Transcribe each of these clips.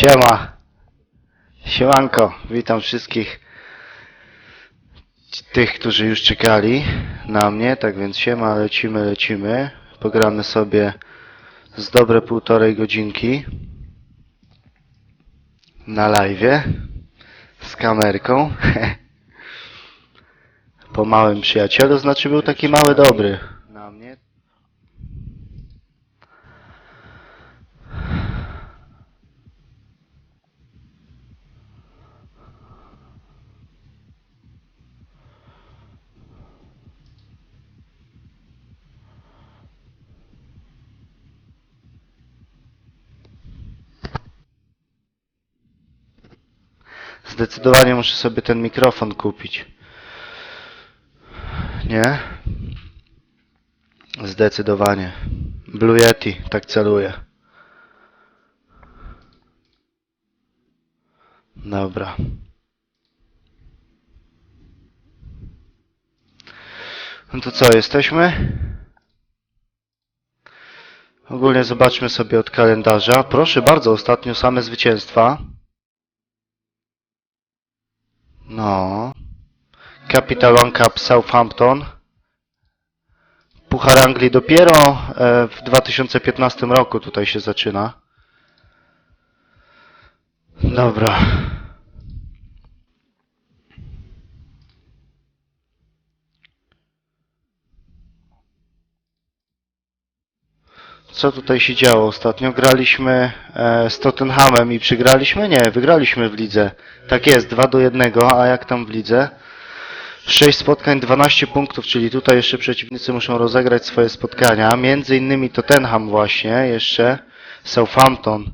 Siema. Siemanko. Witam wszystkich tych, którzy już czekali na mnie. Tak więc siema, lecimy, lecimy. Pogramy sobie z dobre półtorej godzinki na live z kamerką. Po małym przyjacielu, znaczy był taki mały dobry. Na mnie Zdecydowanie muszę sobie ten mikrofon kupić. Nie? Zdecydowanie. Blue Yeti, tak celuję. Dobra. No to co, jesteśmy? Ogólnie zobaczmy sobie od kalendarza. Proszę bardzo, ostatnio same zwycięstwa. No. Capital One Cup Southampton. Puchar Anglii dopiero e, w 2015 roku tutaj się zaczyna. Dobra. Co tutaj się działo ostatnio? Graliśmy e, z Tottenhamem i przegraliśmy? Nie, wygraliśmy w lidze. Tak jest, 2 do 1, a jak tam w lidze? 6 spotkań, 12 punktów, czyli tutaj jeszcze przeciwnicy muszą rozegrać swoje spotkania. Między innymi Tottenham właśnie, jeszcze Southampton.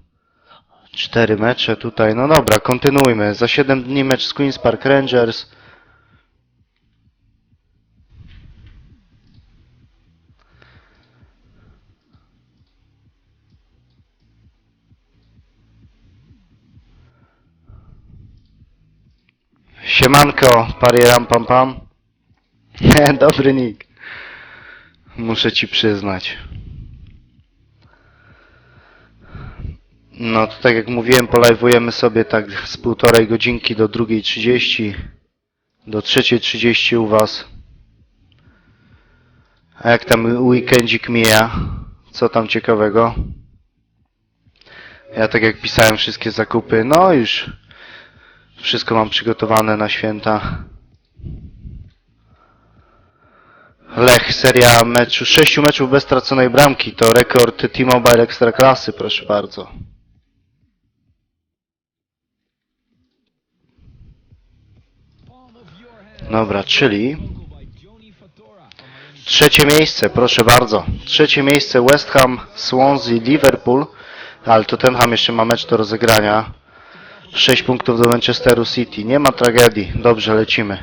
4 mecze tutaj, no dobra, kontynuujmy. Za 7 dni mecz z Queen's Park Rangers. Siemanko, parieram pam pam. Dobry nick. Muszę ci przyznać. No to tak jak mówiłem, polajwujemy sobie tak z półtorej godzinki do drugiej trzydzieści, do trzeciej trzydzieści u was. A jak tam weekendzik mija? Co tam ciekawego? Ja tak jak pisałem wszystkie zakupy, no już wszystko mam przygotowane na święta. Lech, seria meczu, sześciu meczów bez straconej bramki. To rekord T-Mobile Ekstraklasy, proszę bardzo. Dobra, czyli trzecie miejsce, proszę bardzo. Trzecie miejsce West Ham, Swansea, Liverpool. Ale Tottenham jeszcze ma mecz do rozegrania. 6 punktów do Manchesteru City. Nie ma tragedii. Dobrze, lecimy.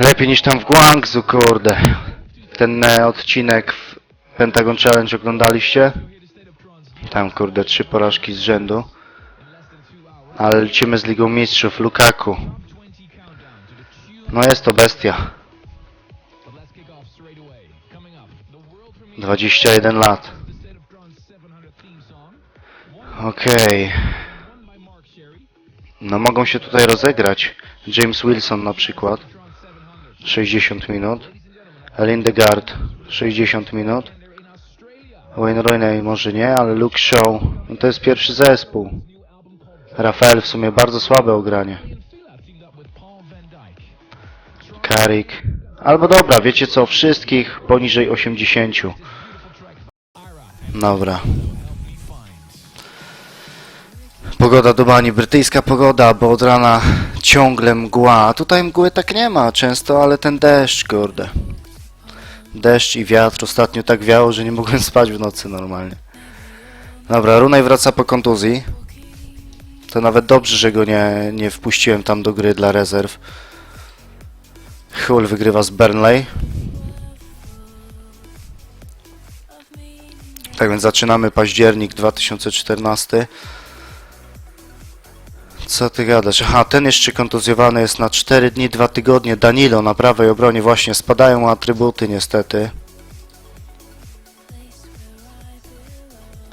Lepiej niż tam w Guangzhou, kurde. Ten e, odcinek w Pentagon Challenge oglądaliście? Tam, kurde, trzy porażki z rzędu. Ale lecimy z Ligą Mistrzów. Lukaku. No jest to bestia. 21 lat. Okej. No mogą się tutaj rozegrać. James Wilson na przykład. 60 minut. Lindegard 60 minut. Wayne Rooney może nie, ale Luke Shaw. No to jest pierwszy zespół. Rafael w sumie bardzo słabe ogranie. Karik. Albo dobra, wiecie co, wszystkich poniżej 80. Dobra. Pogoda do bani, brytyjska pogoda, bo od rana ciągle mgła. Tutaj mgły tak nie ma często, ale ten deszcz, kurde. Deszcz i wiatr. Ostatnio tak wiało, że nie mogłem spać w nocy normalnie. Dobra, Runaj wraca po kontuzji. To nawet dobrze, że go nie, nie wpuściłem tam do gry dla rezerw. Hull wygrywa z Burnley. Tak więc zaczynamy październik 2014. Co ty gadasz? Aha, ten jeszcze kontuzjowany jest na 4 dni, 2 tygodnie. Danilo na prawej obronie właśnie spadają atrybuty niestety.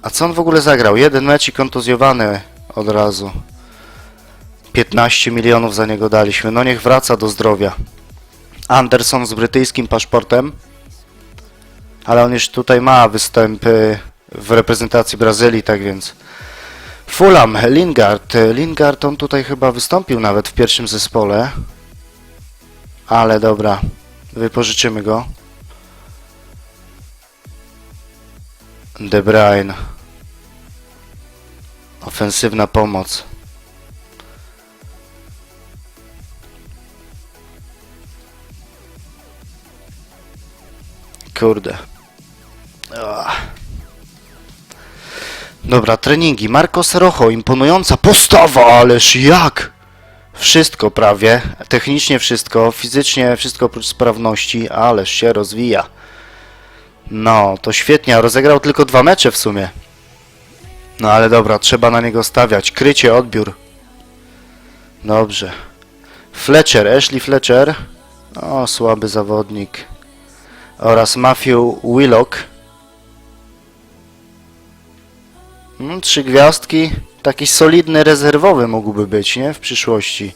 A co on w ogóle zagrał? Jeden mecz i kontuzjowany od razu. 15 milionów za niego daliśmy. No niech wraca do zdrowia. Anderson z brytyjskim paszportem. Ale on już tutaj ma występy w reprezentacji Brazylii, tak więc. Fulham, Lingard. Lingard on tutaj chyba wystąpił nawet w pierwszym zespole. Ale dobra, wypożyczymy go. De Bruyne. Ofensywna pomoc. Kurde. Ach. Dobra, treningi. Marcos Rojo, imponująca postawa, ależ jak? Wszystko prawie, technicznie wszystko, fizycznie wszystko oprócz sprawności, ależ się rozwija. No, to świetnie, rozegrał tylko dwa mecze w sumie. No ale dobra, trzeba na niego stawiać. Krycie, odbiór. Dobrze. Fletcher, Ashley Fletcher. O, słaby zawodnik. Oraz Matthew Willock. Mm, trzy gwiazdki. Taki solidny rezerwowy mógłby być, nie? W przyszłości.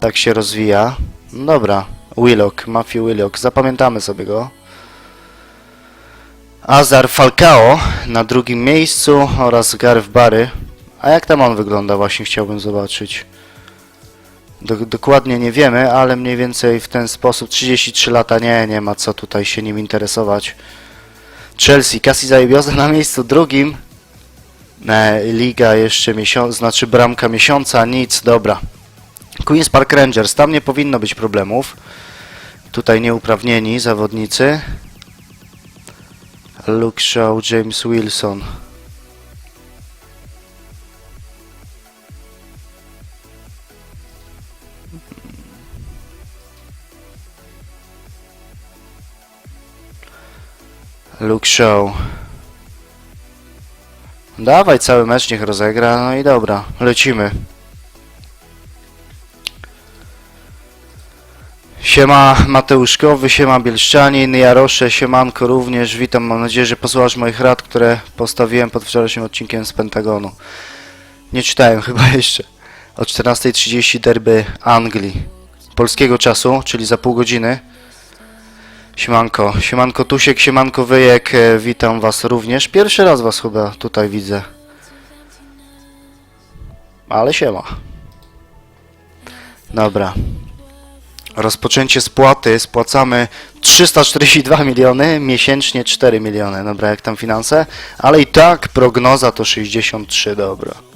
Tak się rozwija. No Dobra. Willock, Matthew Willock. Zapamiętamy sobie go. Azar Falcao na drugim miejscu oraz Gareth Barry. A jak tam on wygląda właśnie chciałbym zobaczyć. Do, dokładnie nie wiemy, ale mniej więcej w ten sposób 33 lata nie, nie ma co tutaj się nim interesować. Chelsea, Cassie Zajebioza na miejscu drugim. E, Liga jeszcze miesiąc, znaczy bramka miesiąca, nic, dobra. Queen's Park Rangers, tam nie powinno być problemów. Tutaj nieuprawnieni zawodnicy. Luke Shaw, James Wilson. Luke Shaw. Dawaj cały mecz, niech rozegra, no i dobra, lecimy. Siema Mateuszkowy, siema Bielszczanin, Jarosze, siemanko również, witam, mam nadzieję, że posłuchasz moich rad, które postawiłem pod wczorajszym odcinkiem z Pentagonu. Nie czytałem chyba jeszcze. O 14.30 derby Anglii. Polskiego czasu, czyli za pół godziny. Siemanko, siemanko Tusiek, siemanko Wyjek, e, witam was również. Pierwszy raz was chyba tutaj widzę. Ale siema. Dobra. Rozpoczęcie spłaty. Spłacamy 342 miliony, miesięcznie 4 miliony. Dobra, jak tam finanse? Ale i tak prognoza to 63, dobra.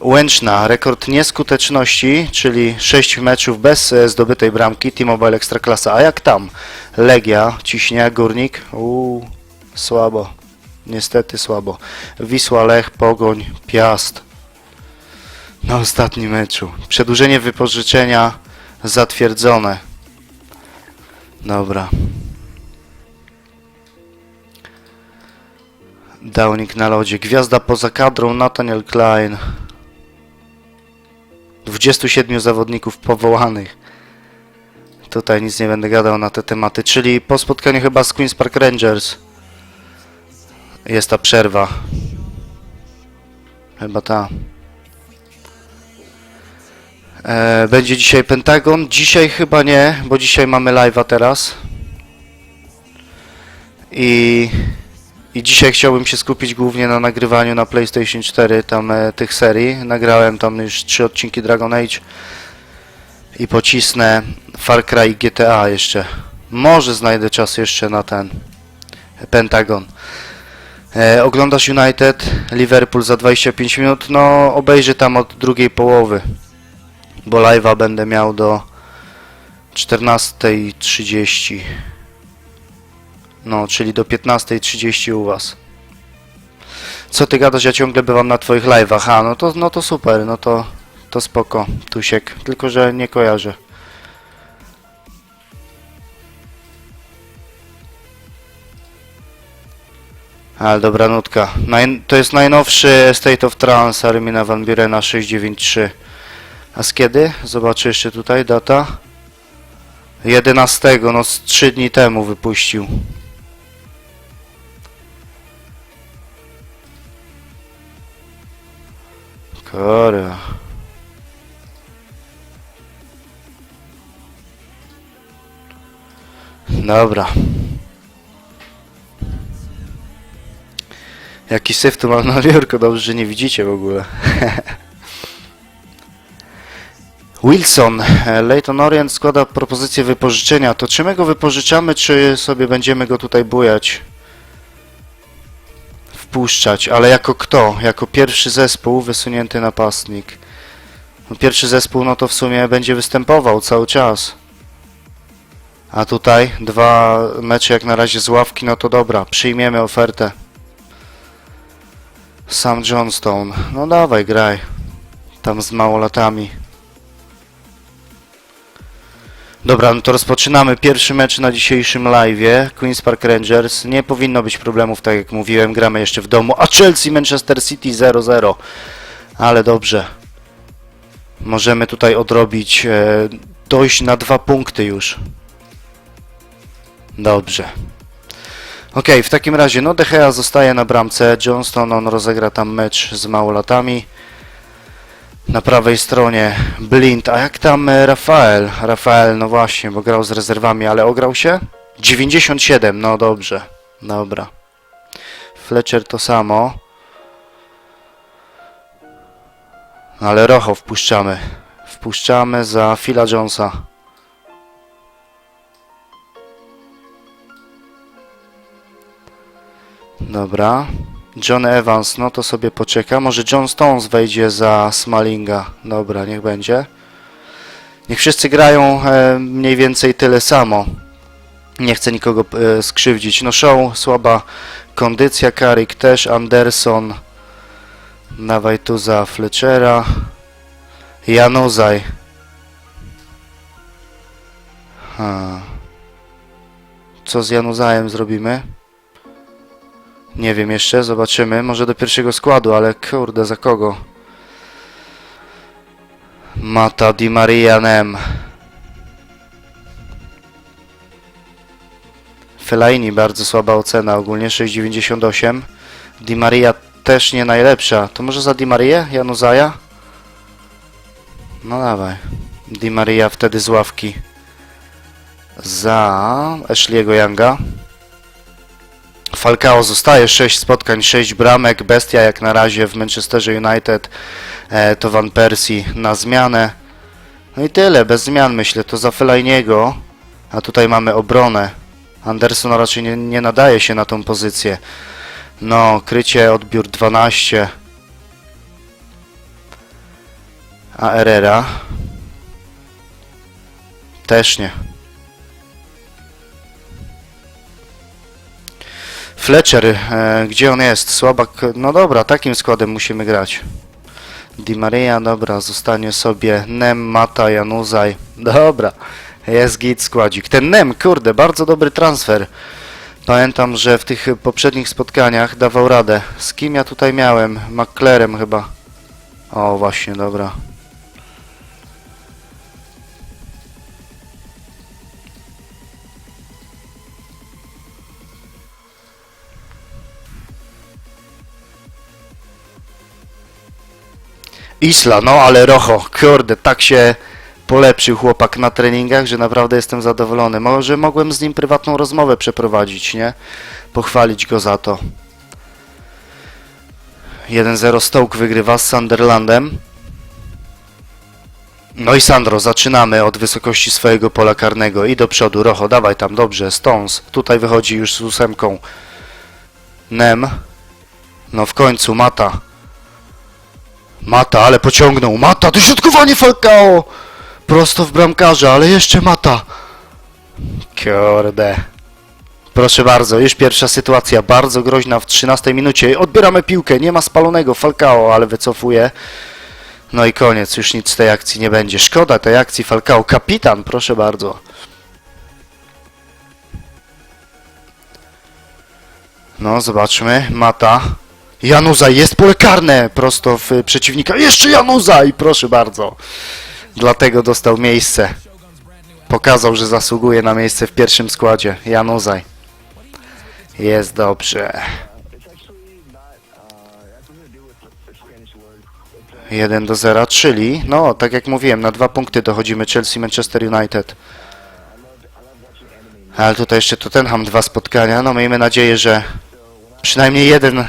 Łęczna, rekord nieskuteczności, czyli 6 meczów bez e, zdobytej bramki, T-Mobile Ekstraklasa. A jak tam? Legia, ciśnie, Górnik, uuu, słabo. Niestety słabo. Wisła, Lech, Pogoń, Piast. Na ostatnim meczu. Przedłużenie wypożyczenia zatwierdzone. Dobra. Downing na lodzie. Gwiazda poza kadrą Nathaniel Klein. 27 zawodników powołanych. Tutaj nic nie będę gadał na te tematy. Czyli po spotkaniu chyba z Queen's Park Rangers jest ta przerwa. Chyba ta. E, będzie dzisiaj Pentagon. Dzisiaj chyba nie, bo dzisiaj mamy live'a teraz. I, I dzisiaj chciałbym się skupić głównie na nagrywaniu na PlayStation 4 tam e, tych serii. Nagrałem tam już trzy odcinki Dragon Age i pocisnę Far Cry i GTA jeszcze. Może znajdę czas jeszcze na ten Pentagon. E, oglądasz United, Liverpool za 25 minut, no obejrzę tam od drugiej połowy bo live'a będę miał do 14.30 no, czyli do 15.30 u was co ty gadasz, ja ciągle bywam na twoich live'ach, a no to, no to super, no to, to spoko, Tusiek, tylko że nie kojarzę Ale dobra nutka. Naj, to jest najnowszy State of Trance Armina Van Burena 693. A z kiedy? Zobaczę jeszcze tutaj data. 11, no z 3 dni temu wypuścił. Kurwa. Dobra. Jaki syf tu mam na biurku, dobrze, że nie widzicie w ogóle. Wilson, Leighton Orient składa propozycję wypożyczenia. To czy my go wypożyczamy, czy sobie będziemy go tutaj bujać? Wpuszczać, ale jako kto? Jako pierwszy zespół, wysunięty napastnik. No pierwszy zespół, no to w sumie będzie występował cały czas. A tutaj dwa mecze jak na razie z ławki, no to dobra, przyjmiemy ofertę. Sam Johnstone, no dawaj, graj. Tam z małolatami. Dobra, no to rozpoczynamy pierwszy mecz na dzisiejszym live'ie. Queen's Park Rangers. Nie powinno być problemów, tak jak mówiłem. Gramy jeszcze w domu. A Chelsea Manchester City 0-0. Ale dobrze. Możemy tutaj odrobić, e, dojść na dwa punkty już. Dobrze. Okej, w takim razie, no De Gea zostaje na bramce. Johnston, on rozegra tam mecz z małolatami. Na prawej stronie Blind, a jak tam e, Rafael? Rafael, no właśnie, bo grał z rezerwami, ale ograł się? 97, no dobrze, dobra. Fletcher to samo. Ale Rocho wpuszczamy. Wpuszczamy za Phila Jonesa. Dobra. John Evans, no to sobie poczeka. Może John Stones wejdzie za Smallinga. Dobra, niech będzie. Niech wszyscy grają e, mniej więcej tyle samo. Nie chcę nikogo e, skrzywdzić. No show, słaba kondycja. Carrick też, Anderson. Dawaj tu za Fletchera. Januzaj. Ha. Co z Januzajem zrobimy? Nie wiem jeszcze, zobaczymy. Może do pierwszego składu, ale kurde, za kogo? Mata Di Maria Nem. Fellaini bardzo słaba ocena, ogólnie 6,98. Di Maria też nie najlepsza. To może za Di Marię? Januzaja? No dawaj. Di Maria wtedy z ławki. Za Ashley'ego Younga. Falcao zostaje 6 spotkań, 6 bramek. Bestia jak na razie w Manchesterze United e, to Van Persie na zmianę. No i tyle, bez zmian myślę. To za Fellainiego. A tutaj mamy obronę. Anderson raczej nie, nie nadaje się na tą pozycję. No, krycie, odbiór 12. A Herrera? Też nie. Fletcher, e, gdzie on jest? Słabak, no dobra, takim składem musimy grać. Di Maria, dobra, zostanie sobie Nem, Mata, Januzaj. Dobra, jest git składzik. Ten Nem, kurde, bardzo dobry transfer. Pamiętam, że w tych poprzednich spotkaniach dawał radę. Z kim ja tutaj miałem? McClarem chyba. O, właśnie, dobra. Isla, no ale Rocho, kurde, tak się polepszył chłopak na treningach, że naprawdę jestem zadowolony. Może mogłem z nim prywatną rozmowę przeprowadzić, nie? Pochwalić go za to. 1-0 Stoke wygrywa z Sunderlandem. No i Sandro, zaczynamy od wysokości swojego pola karnego i do przodu. Rocho, dawaj tam, dobrze. Stones, tutaj wychodzi już z ósemką. Nem. No w końcu, Mata. Mata, ale pociągnął. Mata, dośrodkowanie Falcao! Prosto w bramkarza, ale jeszcze Mata. Kurde. Proszę bardzo, już pierwsza sytuacja, bardzo groźna w 13 minucie. Odbieramy piłkę, nie ma spalonego Falcao, ale wycofuje. No i koniec, już nic z tej akcji nie będzie. Szkoda tej akcji Falcao. Kapitan, proszę bardzo. No, zobaczmy. Mata. Januzaj, jest pole karne prosto w przeciwnika. Jeszcze Januzaj, proszę bardzo. Dlatego dostał miejsce. Pokazał, że zasługuje na miejsce w pierwszym składzie. Januzaj. Jest dobrze. 1 do 0, czyli, no, tak jak mówiłem, na dwa punkty dochodzimy Chelsea-Manchester United. Ale tutaj jeszcze Tottenham dwa spotkania, no miejmy nadzieję, że przynajmniej jeden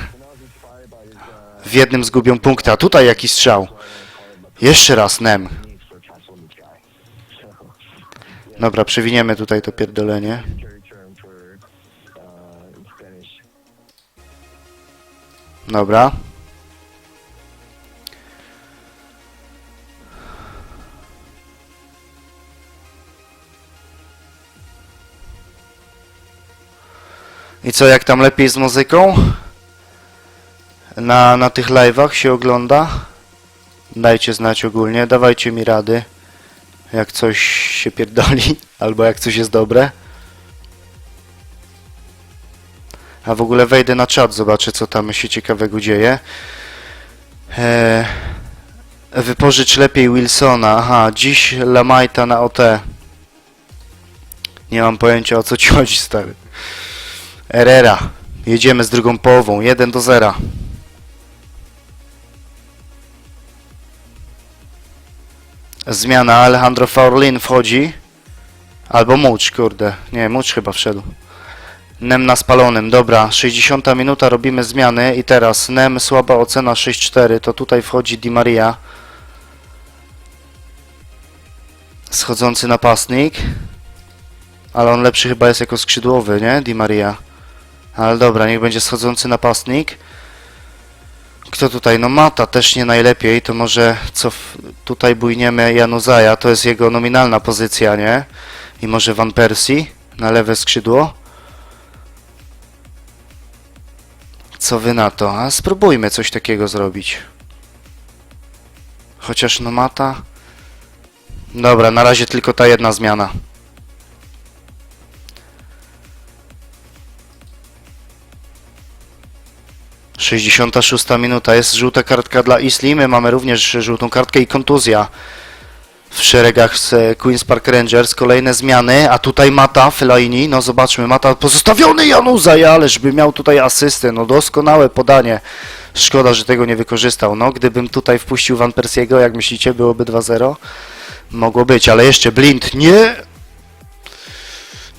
w jednym zgubią punkty, a tutaj jakiś strzał. Jeszcze raz Nem. Dobra, przewiniemy tutaj to pierdolenie. Dobra. I co, jak tam lepiej z muzyką? Na, na tych live'ach się ogląda? Dajcie znać ogólnie, dawajcie mi rady. Jak coś się pierdoli, albo jak coś jest dobre. A w ogóle wejdę na czat, zobaczę co tam się ciekawego dzieje. Eee, wypożycz lepiej Wilsona. Aha, dziś Lamajta na OT. Nie mam pojęcia o co ci chodzi, stary. Herrera. Jedziemy z drugą połową. 1 do 0. Zmiana. Alejandro Faurlin wchodzi. Albo Mucz, kurde. Nie, Mucz chyba wszedł. Nem na spalonym. Dobra, 60 minuta, robimy zmiany. I teraz Nem, słaba ocena 6-4. To tutaj wchodzi Di Maria. Schodzący napastnik. Ale on lepszy chyba jest jako skrzydłowy, nie? Di Maria. Ale dobra, niech będzie schodzący napastnik. Kto tutaj? No Mata też nie najlepiej, to może co tutaj bujniemy Januzaja, to jest jego nominalna pozycja, nie? I może Van Persie na lewe skrzydło. Co wy na to? A spróbujmy coś takiego zrobić. Chociaż no Mata... Dobra, na razie tylko ta jedna zmiana. Sześćdziesiąta szósta minuta. Jest żółta kartka dla Isli. My mamy również żółtą kartkę i kontuzja w szeregach z e, Queen's Park Rangers. Kolejne zmiany, a tutaj Mata, Fellaini. No zobaczmy, Mata pozostawiony Januzaj, ależ by miał tutaj asystę. No doskonałe podanie. Szkoda, że tego nie wykorzystał. No, gdybym tutaj wpuścił Van Persiego, jak myślicie, byłoby 2-0? Mogło być, ale jeszcze Blind. Nie!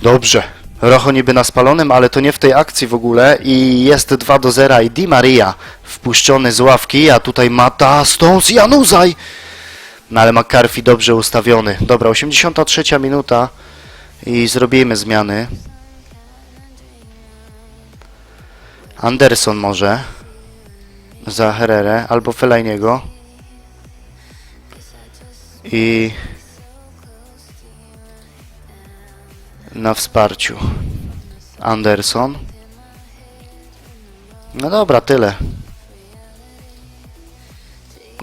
Dobrze. Rocho niby na spalonym, ale to nie w tej akcji w ogóle i jest 2 do 0 i Di Maria wpuszczony z ławki, a tutaj Mata, Stones i Januzaj. No ale McCarthy dobrze ustawiony. Dobra, 83 minuta i zrobimy zmiany. Anderson może za Herrerę albo Fellainiego. I na wsparciu Anderson. No dobra, tyle.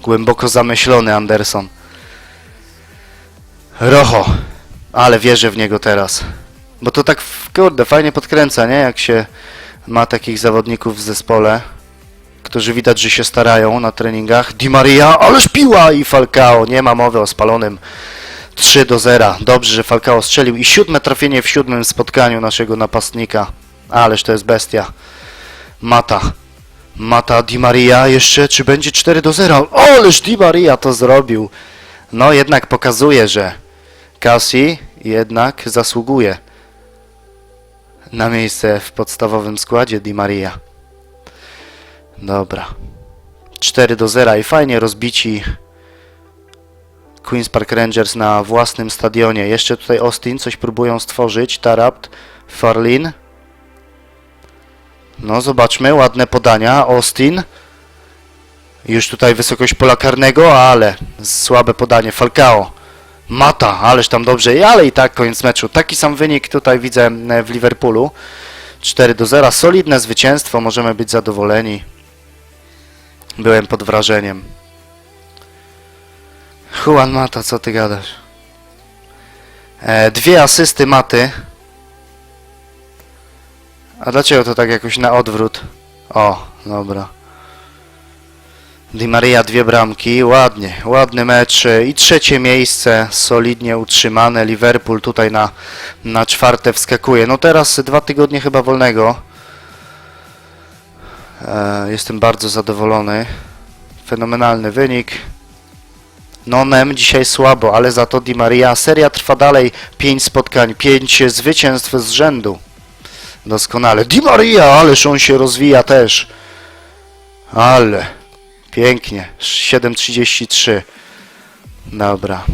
Głęboko zamyślony Anderson. Rocho. Ale wierzę w niego teraz. Bo to tak, kurde, fajnie podkręca, nie? Jak się ma takich zawodników w zespole, którzy widać, że się starają na treningach. Di Maria, ależ piła i Falcao. Nie ma mowy o spalonym. 3 do 0. Dobrze, że Falcao strzelił. I siódme trafienie w siódmym spotkaniu naszego napastnika. Ależ to jest bestia. Mata. Mata Di Maria jeszcze, czy będzie 4 do 0? Ależ Di Maria to zrobił. No jednak pokazuje, że Cassie jednak zasługuje na miejsce w podstawowym składzie Di Maria. Dobra. 4 do 0 i fajnie rozbici Queen's Park Rangers na własnym stadionie. Jeszcze tutaj Austin coś próbują stworzyć. Tarapt, Farlin. No zobaczmy, ładne podania. Austin. Już tutaj wysokość pola karnego, ale słabe podanie. Falcao. Mata, ależ tam dobrze, ale i tak koniec meczu. Taki sam wynik tutaj widzę e, w Liverpoolu. 4 do 0. Solidne zwycięstwo, możemy być zadowoleni. Byłem pod wrażeniem. Juan Mata, co ty gadasz? E, dwie asysty Maty. A dlaczego to tak jakoś na odwrót? O, dobra. Di Maria dwie bramki, ładnie, ładny mecz i trzecie miejsce, solidnie utrzymane, Liverpool tutaj na, na czwarte wskakuje. No teraz dwa tygodnie chyba wolnego. E, jestem bardzo zadowolony. Fenomenalny wynik. Nonem dzisiaj słabo, ale za to Di Maria. Seria trwa dalej. 5 spotkań, 5 zwycięstw z rzędu. Doskonale. Di Maria, ależ on się rozwija też. Ale. Pięknie. 7.33. Dobra.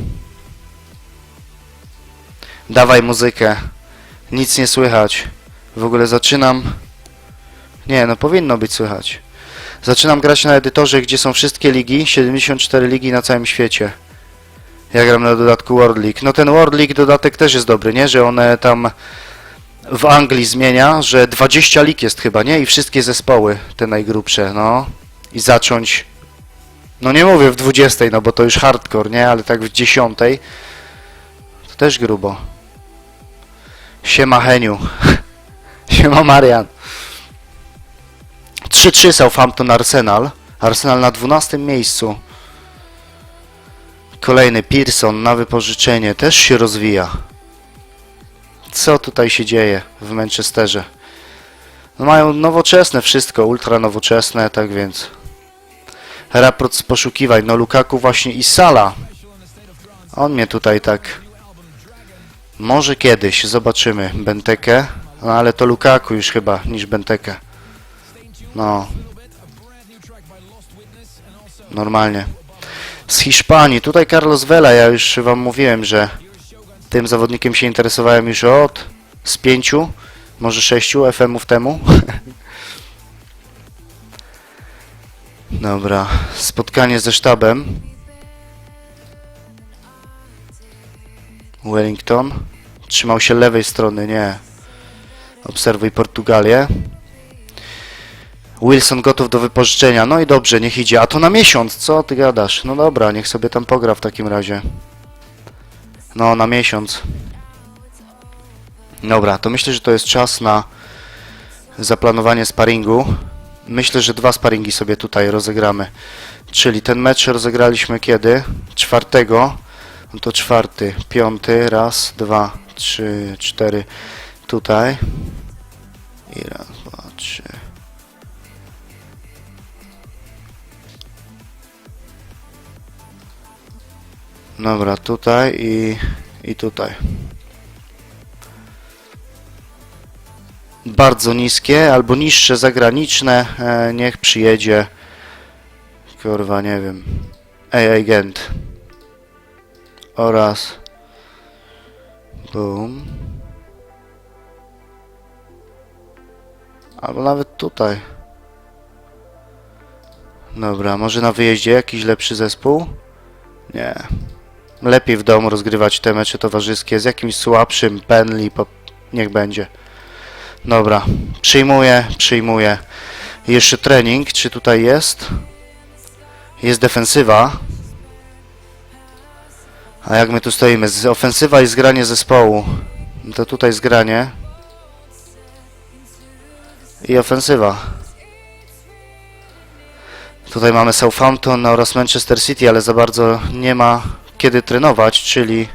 Dawaj muzykę. Nic nie słychać. W ogóle zaczynam... Nie, no powinno być słychać. Zaczynam grać na edytorze, gdzie są wszystkie ligi, 74 ligi na całym świecie. Ja gram na dodatku World League. No ten World League dodatek też jest dobry, nie? Że one tam w Anglii zmienia, że 20 lig jest chyba, nie? I wszystkie zespoły, te najgrubsze, no. I zacząć, no nie mówię w 20, no bo to już hardcore, nie? Ale tak w 10 to też grubo. Siema Heniu. Siema Marian. 3-3 Southampton Arsenal. Arsenal na 12 miejscu. Kolejny Pearson na wypożyczenie. Też się rozwija. Co tutaj się dzieje w Manchesterze? No mają nowoczesne wszystko, ultra nowoczesne, tak więc. Raport z poszukiwań. No Lukaku właśnie i Sala. On mnie tutaj tak... Może kiedyś, zobaczymy. Bentekę. No ale to Lukaku już chyba, niż Bentekę. No. Normalnie. Z Hiszpanii. Tutaj Carlos Vela. Ja już wam mówiłem, że tym zawodnikiem się interesowałem już od z pięciu, może sześciu FM-ów temu. Dobra. Spotkanie ze sztabem. Wellington. Trzymał się lewej strony, nie. Obserwuj Portugalię. Wilson gotów do wypożyczenia. No i dobrze, niech idzie. A to na miesiąc, co ty gadasz? No dobra, niech sobie tam pogra w takim razie. No, na miesiąc. Dobra, to myślę, że to jest czas na zaplanowanie sparingu. Myślę, że dwa sparingi sobie tutaj rozegramy. Czyli ten mecz rozegraliśmy kiedy? Czwartego. No to czwarty, piąty, raz, dwa, trzy, cztery. Tutaj. I raz, dwa, trzy. Dobra, tutaj i, i tutaj. Bardzo niskie albo niższe zagraniczne. E, niech przyjedzie. Kurwa, nie wiem. Ej, agent. Oraz. Boom. Albo nawet tutaj. Dobra, może na wyjeździe jakiś lepszy zespół? Nie. Lepiej w domu rozgrywać te mecze towarzyskie z jakimś słabszym Penley, po... niech będzie. Dobra, przyjmuję, przyjmuję. Jeszcze trening, czy tutaj jest? Jest defensywa. A jak my tu stoimy? Ofensywa i zgranie zespołu. To tutaj zgranie. I ofensywa. Tutaj mamy Southampton oraz Manchester City, ale za bardzo nie ma kiedy trenować, czyli